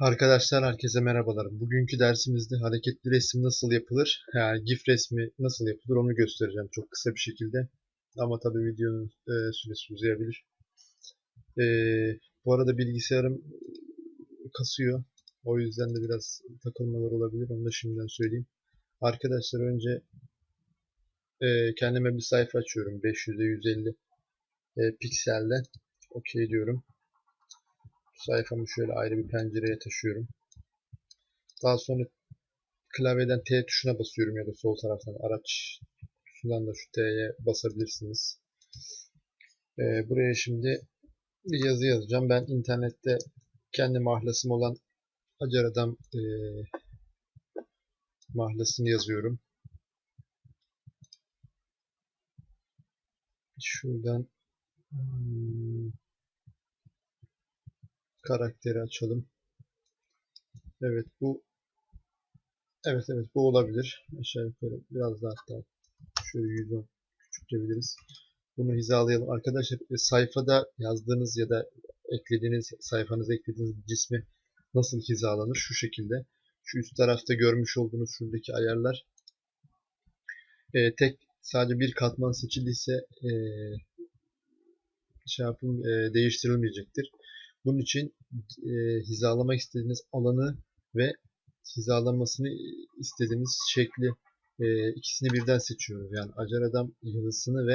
Arkadaşlar herkese merhabalar. Bugünkü dersimizde hareketli resim nasıl yapılır, yani GIF resmi nasıl yapılır onu göstereceğim çok kısa bir şekilde. Ama tabii videonun e, süresi uzayabilir. E, bu arada bilgisayarım kasıyor. O yüzden de biraz takılmalar olabilir. Onu da şimdiden söyleyeyim. Arkadaşlar önce e, kendime bir sayfa açıyorum. 500'e 150 e, pikselde. OK diyorum. Sayfamı şöyle ayrı bir pencereye taşıyorum. Daha sonra klavyeden T tuşuna basıyorum ya da sol taraftan araç kutusundan da şu T'ye basabilirsiniz. Ee, buraya şimdi bir yazı yazacağım. Ben internette kendi mahlasım olan Hacer Adam e, mahlasını yazıyorum. Şuradan hmm, karakteri açalım. Evet bu Evet evet bu olabilir. Aşağı yukarı biraz daha hatta şöyle 110 küçültebiliriz. Bunu hizalayalım. Arkadaşlar e, sayfada yazdığınız ya da eklediğiniz sayfanıza eklediğiniz cismi nasıl hizalanır? Şu şekilde. Şu üst tarafta görmüş olduğunuz şuradaki ayarlar e, tek sadece bir katman seçildiyse e, şey yapım e, değiştirilmeyecektir. Bunun için e, hizalamak istediğiniz alanı ve hizalamasını istediğiniz şekli e, ikisini birden seçiyoruz. Yani Acar Adam yazısını ve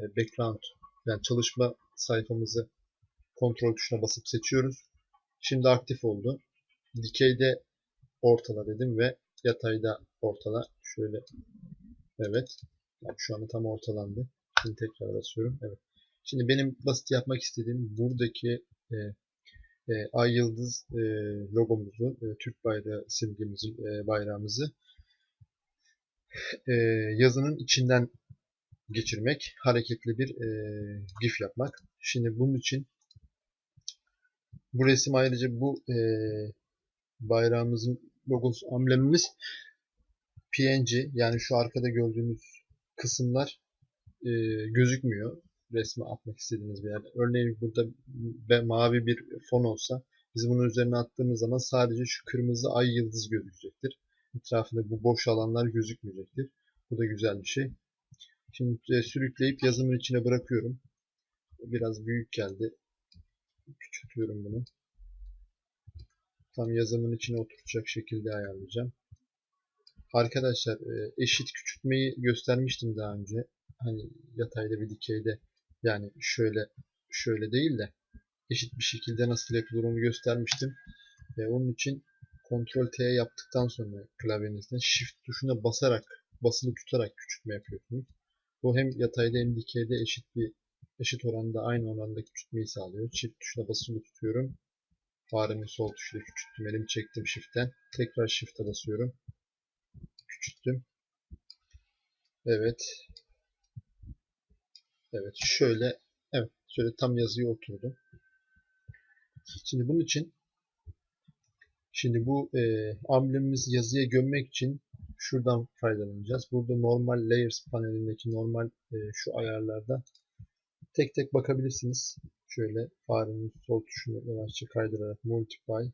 e, background yani çalışma sayfamızı kontrol tuşuna basıp seçiyoruz. Şimdi aktif oldu. Dikeyde ortala dedim ve yatayda ortala. Şöyle evet. Yani şu anda tam ortalandı. Şimdi tekrar basıyorum. Evet. Şimdi benim basit yapmak istediğim buradaki e, e, ay yıldız e, logomuzu, e, Türk bayrağı simgemizi, e, bayrağımızı e, yazının içinden geçirmek, hareketli bir e, gif yapmak. Şimdi bunun için bu resim ayrıca bu e, bayrağımızın logosu, amblemimiz PNG yani şu arkada gördüğünüz kısımlar e, gözükmüyor resmi atmak istediğiniz bir yerde. Örneğin burada ve mavi bir fon olsa biz bunu üzerine attığımız zaman sadece şu kırmızı ay yıldız gözükecektir. Etrafında bu boş alanlar gözükmeyecektir. Bu da güzel bir şey. Şimdi e, sürükleyip yazımın içine bırakıyorum. Biraz büyük geldi. Küçültüyorum bunu. Tam yazımın içine oturacak şekilde ayarlayacağım. Arkadaşlar e, eşit küçültmeyi göstermiştim daha önce. Hani yatayda bir dikeyde yani şöyle şöyle değil de eşit bir şekilde nasıl yapılır onu göstermiştim. E, onun için Ctrl T yaptıktan sonra klavyenizden Shift tuşuna basarak basılı tutarak küçültme yapıyorsunuz. Bu hem yatayda hem dikeyde eşit bir eşit oranda aynı oranda küçültmeyi sağlıyor. Shift tuşuna basılı tutuyorum. Faremin sol tuşuyla küçülttüm. Elimi çektim Shift'ten. Tekrar Shift'e basıyorum. Küçülttüm. Evet. Evet şöyle evet şöyle tam yazıyı oturdu. Şimdi bunun için şimdi bu e, amblemimizi yazıya gömmek için şuradan faydalanacağız. Burada normal layers panelindeki normal e, şu ayarlarda tek tek bakabilirsiniz. Şöyle farenin sol tuşunu yavaşça kaydırarak multiply.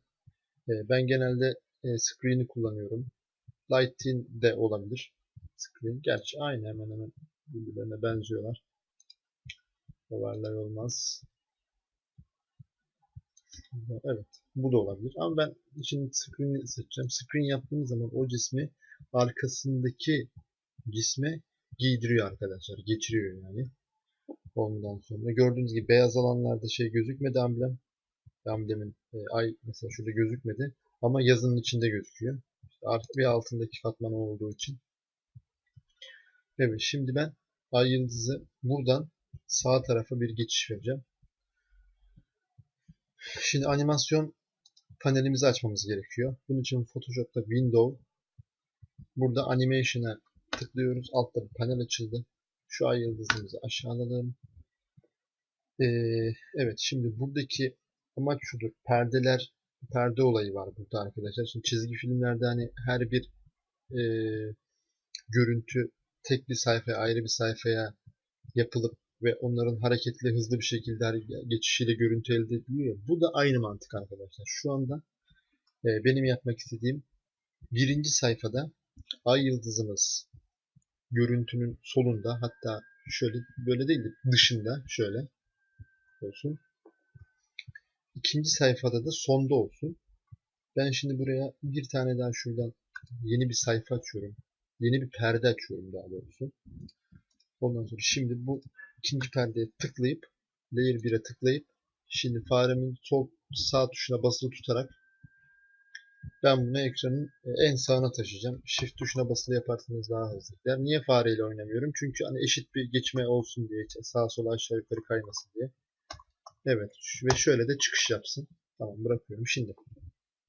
E, ben genelde e, screen'i kullanıyorum. Lighting de olabilir. Screen. Gerçi aynı hemen hemen birbirlerine benziyorlar. Overlay olmaz. Evet. Bu da olabilir. Ama ben şimdi screen'i seçeceğim. Screen yaptığımız zaman o cismi arkasındaki cisme giydiriyor arkadaşlar. Geçiriyor yani. Ondan sonra gördüğünüz gibi beyaz alanlarda şey gözükmedi amblem. Amblemin e, ay mesela şurada gözükmedi. Ama yazının içinde gözüküyor. İşte artık bir altındaki katman olduğu için. Evet şimdi ben ay yıldızı buradan sağ tarafa bir geçiş vereceğim. Şimdi animasyon panelimizi açmamız gerekiyor. Bunun için Photoshop'ta Window burada Animation'a tıklıyoruz. Altta bir panel açıldı. Şu ay yıldızımızı aşağıladım. Ee, evet şimdi buradaki amaç şudur. Perdeler perde olayı var burada arkadaşlar. Şimdi çizgi filmlerde hani her bir e, görüntü tek bir sayfaya ayrı bir sayfaya yapılıp ve onların hareketli hızlı bir şekilde geçişiyle görüntü elde ediliyor. Bu da aynı mantık arkadaşlar. Şu anda Ee, benim yapmak istediğim birinci sayfada ay yıldızımız görüntünün solunda hatta şöyle böyle değil de dışında şöyle olsun. İkinci sayfada da sonda olsun. Ben şimdi buraya bir tane daha şuradan yeni bir sayfa açıyorum. Yeni bir perde açıyorum daha doğrusu. Ondan sonra şimdi bu ikinci perdeye tıklayıp layer 1'e tıklayıp şimdi faremin sol sağ tuşuna basılı tutarak ben bunu ekranın en sağına taşıyacağım. Shift tuşuna basılı yaparsanız daha hızlı. Yani niye fareyle oynamıyorum? Çünkü hani eşit bir geçme olsun diye sağa sola aşağı yukarı kaymasın diye. Evet ve şöyle de çıkış yapsın. Tamam bırakıyorum. Şimdi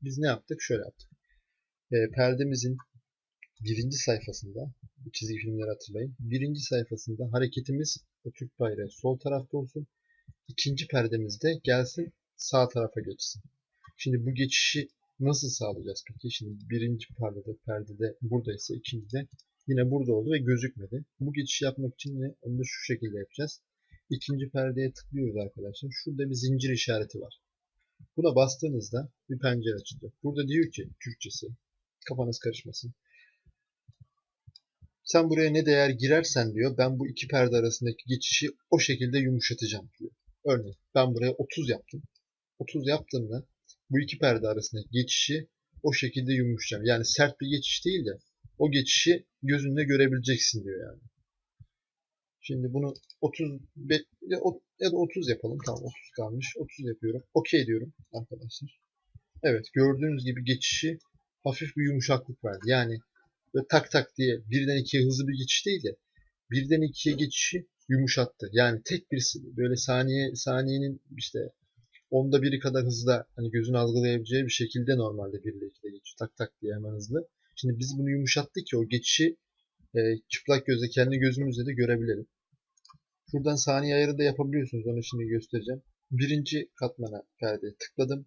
biz ne yaptık? Şöyle yaptık. E, perdemizin birinci sayfasında çizgi filmleri hatırlayın. Birinci sayfasında hareketimiz o Türk bayrağı sol tarafta olsun. İkinci perdemizde gelsin sağ tarafa geçsin. Şimdi bu geçişi nasıl sağlayacağız peki? Şimdi birinci perdede, perdede buradaysa ikincide yine burada oldu ve gözükmedi. Bu geçişi yapmak için yine onu da şu şekilde yapacağız. İkinci perdeye tıklıyoruz arkadaşlar. Şurada bir zincir işareti var. Buna bastığınızda bir pencere açılacak. Burada diyor ki Türkçesi kafanız karışmasın. Sen buraya ne değer girersen diyor ben bu iki perde arasındaki geçişi o şekilde yumuşatacağım diyor. Örneğin ben buraya 30 yaptım. 30 yaptığımda bu iki perde arasındaki geçişi o şekilde yumuşatacağım. Yani sert bir geçiş değil de o geçişi gözünle görebileceksin diyor yani. Şimdi bunu 30 ya da 30 yapalım. Tamam 30 kalmış. 30 yapıyorum. Okey diyorum arkadaşlar. Evet gördüğünüz gibi geçişi hafif bir yumuşaklık verdi. Yani böyle tak tak diye birden ikiye hızlı bir geçiş değil de birden ikiye geçişi yumuşattı. Yani tek bir böyle saniye saniyenin işte onda biri kadar hızla hani gözün algılayabileceği bir şekilde normalde 1 ile 2'de geçiyor. Tak tak diye hemen hızlı. Şimdi biz bunu yumuşattık ki o geçişi e, çıplak gözle kendi gözümüzle de görebilelim. Şuradan saniye ayarı da yapabiliyorsunuz. Onu şimdi göstereceğim. Birinci katmana perdeye tıkladım.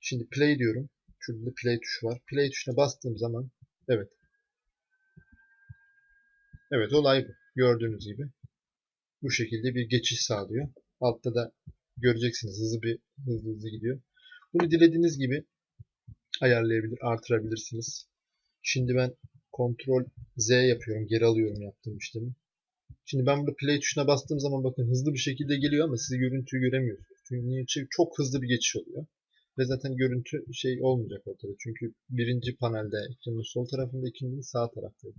Şimdi play diyorum. Şurada play tuşu var. Play tuşuna bastığım zaman evet. Evet olay bu. Gördüğünüz gibi. Bu şekilde bir geçiş sağlıyor. Altta da göreceksiniz hızlı bir hızlı hızlı gidiyor. Bunu dilediğiniz gibi ayarlayabilir, artırabilirsiniz. Şimdi ben Ctrl Z yapıyorum. Geri alıyorum yaptığım işlemi. Şimdi ben burada play tuşuna bastığım zaman bakın hızlı bir şekilde geliyor ama siz görüntüyü göremiyorsunuz. Çünkü çok hızlı bir geçiş oluyor. Ve zaten görüntü şey olmayacak ortada. Çünkü birinci panelde ekranın sol tarafında, ikincinin sağ taraftaydı.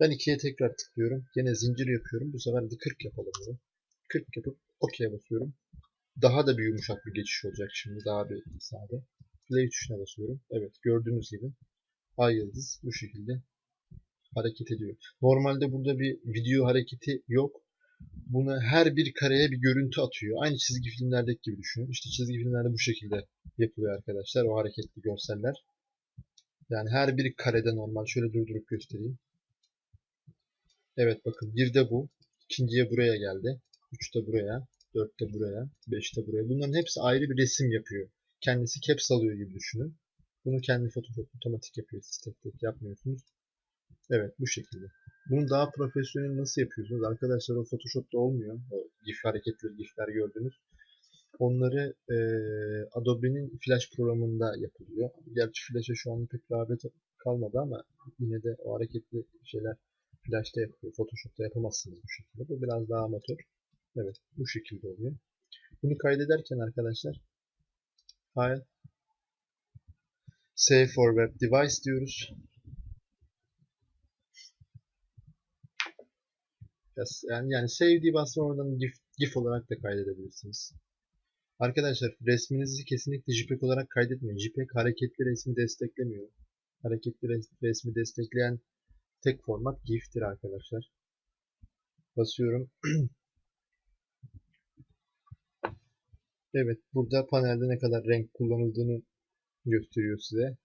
Ben ikiye tekrar tıklıyorum. Yine zincir yapıyorum. Bu sefer de 40 yapalım bunu. 40 yapıp OK'ye basıyorum. Daha da bir yumuşak bir geçiş olacak şimdi. Daha bir sade. Play tuşuna basıyorum. Evet gördüğünüz gibi ay yıldız bu şekilde hareket ediyor. Normalde burada bir video hareketi yok. Buna her bir kareye bir görüntü atıyor. Aynı çizgi filmlerdeki gibi düşünün. İşte çizgi filmlerde bu şekilde yapılıyor arkadaşlar. O hareketli görseller. Yani her bir karede normal. Şöyle durdurup göstereyim. Evet bakın bir de bu. İkinciye buraya geldi. Üçte buraya. Dörtte buraya. Beşte buraya. Bunların hepsi ayrı bir resim yapıyor. Kendisi caps alıyor gibi düşünün. Bunu kendi Photoshop otomatik yapıyor. Siz tek tek yapmıyorsunuz. Evet bu şekilde. Bunu daha profesyonel nasıl yapıyorsunuz? Arkadaşlar o Photoshop'ta olmuyor. O GIF hareketleri, GIF'ler gördünüz. Onları e, Adobe'nin Flash programında yapılıyor. Gerçi Flash'a şu an pek rağbet kalmadı ama yine de o hareketli şeyler Flash'ta yapılıyor. Photoshop'ta yapamazsınız bu şekilde. Bu biraz daha amatör. Evet bu şekilde oluyor. Bunu kaydederken arkadaşlar File Save for Web Device diyoruz. Yani, yani save aslında oradan GIF, GIF olarak da kaydedebilirsiniz. Arkadaşlar resminizi kesinlikle JPEG olarak kaydetmeyin. JPEG hareketli resmi desteklemiyor. Hareketli resmi destekleyen tek format GIF'tir arkadaşlar. Basıyorum. evet burada panelde ne kadar renk kullanıldığını gösteriyor size.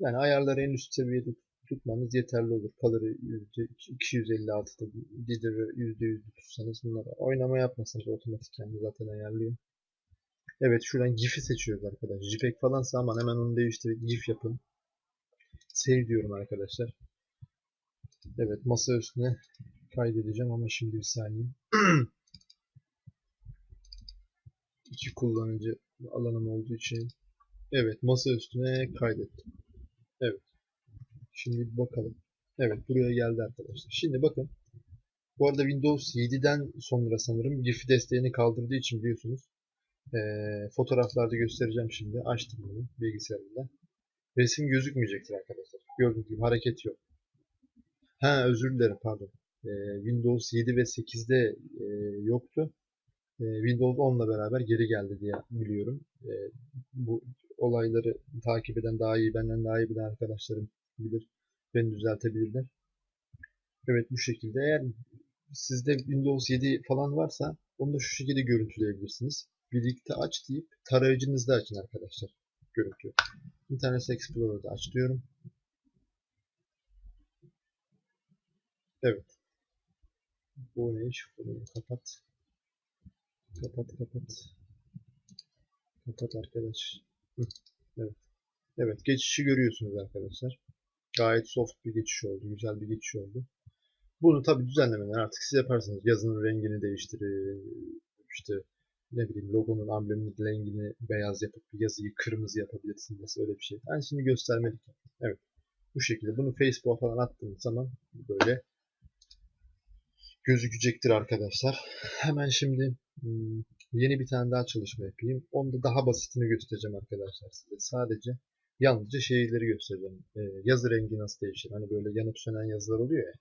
Yani ayarları en üst seviyede tutmanız yeterli olur. Color'ı %256'da Dider'ı %100 tutsanız bunlara oynama yapmasanız otomatik kendi zaten ayarlıyor. Evet şuradan GIF'i seçiyoruz arkadaşlar. JPEG falansa aman hemen onu değiştirip GIF yapın. Save diyorum arkadaşlar. Evet masa üstüne kaydedeceğim ama şimdi bir saniye. İki kullanıcı alanım olduğu için Evet masa üstüne kaydettim. Şimdi bir bakalım. Evet buraya geldi arkadaşlar. Şimdi bakın. Bu arada Windows 7'den sonra sanırım GIF desteğini kaldırdığı için biliyorsunuz. Ee, fotoğraflarda göstereceğim şimdi. Açtım bunu bilgisayarımda. Resim gözükmeyecektir arkadaşlar. Gördüğünüz gibi hareket yok. Ha özür dilerim pardon. Ee, Windows 7 ve 8'de e, yoktu. Ee, Windows 10 ile beraber geri geldi diye biliyorum. Ee, bu olayları takip eden daha iyi, benden daha iyi bilen arkadaşlarım bilir. Beni düzeltebilirler. Evet bu şekilde. Eğer sizde Windows 7 falan varsa onu da şu şekilde görüntüleyebilirsiniz. Birlikte aç deyip tarayıcınızda açın arkadaşlar. Görüntü. Internet Explorer'da aç diyorum. Evet. Bu ne iş? Bunu kapat. Kapat kapat. Kapat arkadaş. Evet. Evet geçişi görüyorsunuz arkadaşlar. Gayet soft bir geçiş oldu. Güzel bir geçiş oldu. Bunu tabi düzenlemeler artık siz yaparsınız. Yazının rengini değiştirin. İşte ne bileyim logonun ambleminin rengini beyaz yapıp yazıyı kırmızı yapabilirsiniz. Öyle bir şey. Ben şimdi göstermelik. Evet. Bu şekilde. Bunu Facebook'a falan attığınız zaman böyle gözükecektir arkadaşlar. Hemen şimdi hmm, yeni bir tane daha çalışma yapayım. Onda daha basitini göstereceğim arkadaşlar size. Sadece yalnızca şeyleri göstereceğim. Ee, yazı rengi nasıl değişir? Hani böyle yanıp sönen yazılar oluyor ya.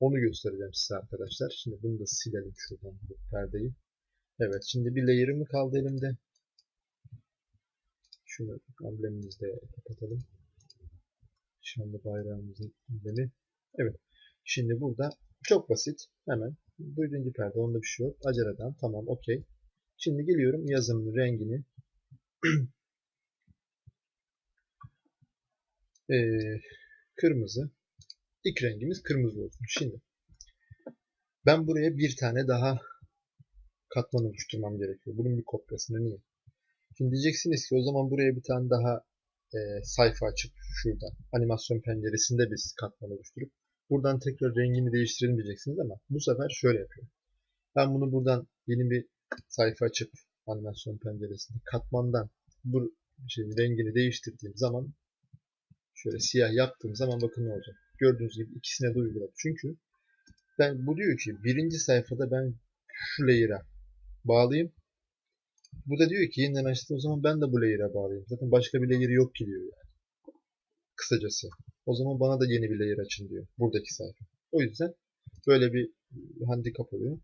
Onu göstereceğim size arkadaşlar. Şimdi bunu da silelim şuradan bu perdeyi. Evet şimdi bir layer'ı mı kaldı elimde? Şunu amblemimizi de kapatalım. Şu anda bayrağımızın amblemi. Evet. Şimdi burada çok basit. Hemen birinci perde onda bir şey yok. Aceleden tamam okey. Şimdi geliyorum yazımın rengini ee, kırmızı. İlk rengimiz kırmızı olsun. Şimdi ben buraya bir tane daha katman oluşturmam gerekiyor. Bunun bir kopyasını niye? Şimdi diyeceksiniz ki o zaman buraya bir tane daha e, sayfa açıp şurada animasyon penceresinde biz katman oluşturup buradan tekrar rengini değiştirelim diyeceksiniz ama bu sefer şöyle yapıyorum. Ben bunu buradan yeni bir sayfa açıp animasyon penceresinde katmandan bu şeyin rengini değiştirdiğim zaman şöyle siyah yaptığım zaman bakın ne olacak. Gördüğünüz gibi ikisine de uyguladı. Çünkü ben bu diyor ki birinci sayfada ben şu layer'a bağlayayım. Bu da diyor ki yeniden açtı o zaman ben de bu layer'a bağlayayım. Zaten başka bir layer yok ki diyor yani. Kısacası. O zaman bana da yeni bir layer açın diyor. Buradaki sayfa. O yüzden böyle bir handikap oluyor.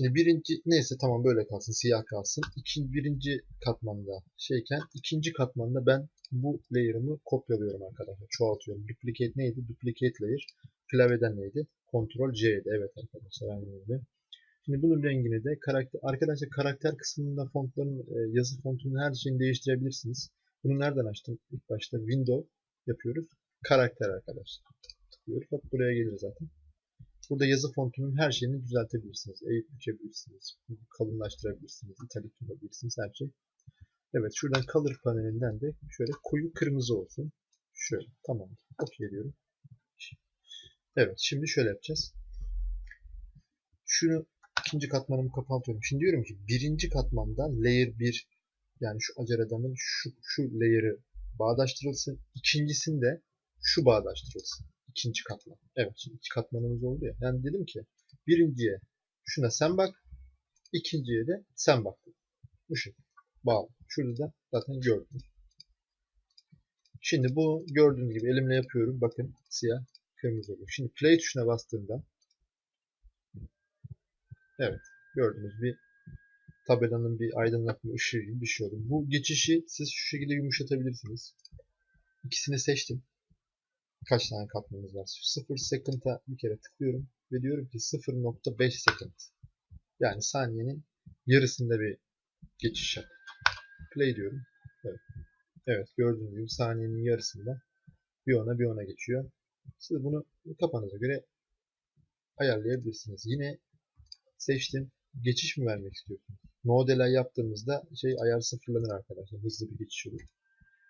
Şimdi birinci neyse tamam böyle kalsın siyah kalsın. İkinci, birinci katmanda şeyken ikinci katmanda ben bu layer'ımı kopyalıyorum arkadaşlar. Çoğaltıyorum. Duplicate neydi? Duplicate layer. Klavyeden neydi? Ctrl C'ydi. Evet arkadaşlar aynı öyle. Şimdi bunun rengini de karakter arkadaşlar karakter kısmında fontların e, yazı fontunun her şeyini değiştirebilirsiniz. Bunu nereden açtım? İlk başta window yapıyoruz. Karakter arkadaşlar. Tıklıyoruz. Hop buraya gelir zaten. Burada yazı fontunun her şeyini düzeltebilirsiniz. Eğip bükebilirsiniz. Kalınlaştırabilirsiniz. italik yapabilirsiniz. Her şey. Evet şuradan color panelinden de şöyle koyu kırmızı olsun. Şöyle tamam. OK diyorum. Evet şimdi şöyle yapacağız. Şunu ikinci katmanımı kapatıyorum. Şimdi diyorum ki birinci katmanda layer 1 yani şu acer şu, şu layer'ı bağdaştırılsın. İkincisinde şu bağdaştırılsın. İkinci katman. Evet şimdi iki katmanımız oldu ya. Yani dedim ki birinciye şuna sen bak. ikinciye de sen bak. Bu şekilde. Bağlı. Şurada da zaten gördünüz. Şimdi bu gördüğünüz gibi elimle yapıyorum. Bakın siyah kırmızı oluyor. Şimdi play tuşuna bastığımda evet gördüğünüz bir tabelanın bir aydınlatma ışığı gibi bir şey oldu. Bu geçişi siz şu şekilde yumuşatabilirsiniz. İkisini seçtim. Kaç tane katmanımız var? 0 second'a bir kere tıklıyorum ve diyorum ki 0.5 second. Yani saniyenin yarısında bir geçiş yap. Play diyorum. Evet. Evet gördüğünüz gibi saniyenin yarısında bir ona bir ona geçiyor. Siz bunu kafanıza göre ayarlayabilirsiniz. Yine seçtim. Geçiş mi vermek istiyorsunuz? No delay yaptığımızda şey ayar sıfırlanır arkadaşlar. Hızlı bir geçiş olur.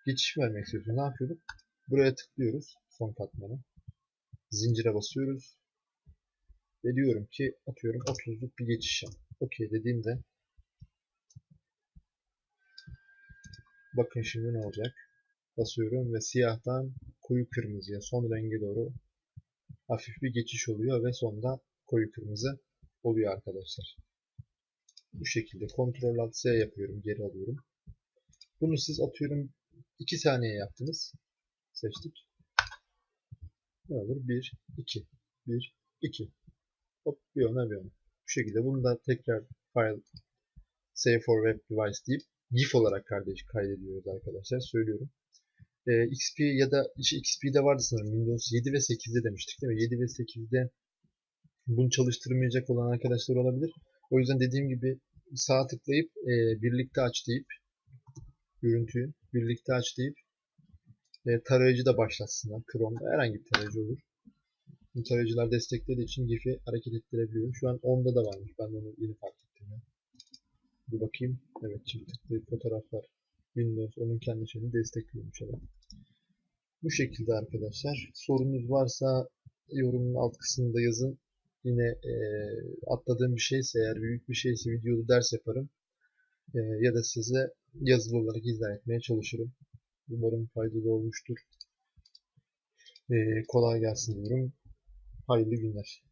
Geçiş mi vermek istiyorsunuz? Ne yapıyorduk? Buraya tıklıyoruz. Son katmanı. Zincire basıyoruz. Ve diyorum ki atıyorum 30'luk bir geçiş yap. Okey dediğimde Bakın şimdi ne olacak. Basıyorum ve siyahtan koyu kırmızıya son renge doğru hafif bir geçiş oluyor ve sonda koyu kırmızı oluyor arkadaşlar. Bu şekilde Ctrl Alt Z yapıyorum, geri alıyorum. Bunu siz atıyorum 2 saniye yaptınız. Seçtik. Ne olur? 1, 2, 1, 2. Hop bir ona bir ona. Bu şekilde bunu da tekrar file save for web device deyip GIF olarak kardeş kaydediyoruz arkadaşlar. Söylüyorum. Ee, XP ya da işte XP'de vardı sanırım. Windows 7 ve 8'de demiştik değil mi? 7 ve 8'de bunu çalıştırmayacak olan arkadaşlar olabilir. O yüzden dediğim gibi sağ tıklayıp e, birlikte aç deyip görüntüyü birlikte aç deyip e, tarayıcı da başlatsınlar. Chrome herhangi bir tarayıcı olur. Tarayıcılar desteklediği için GIF'i hareket ettirebiliyor. Şu an 10'da da varmış. Ben onu yeni fark ettim. Ya. Bir bakayım. Evet çift tıklayıp fotoğraflar Windows onun kendi şeyini destekliyormuş. Evet. Bu şekilde arkadaşlar. Sorunuz varsa yorumun alt kısmında yazın. Yine e, atladığım bir şeyse eğer büyük bir şeyse videolu ders yaparım. E, ya da size yazılı olarak izah etmeye çalışırım. Umarım faydalı olmuştur. E, kolay gelsin diyorum. Hayırlı günler.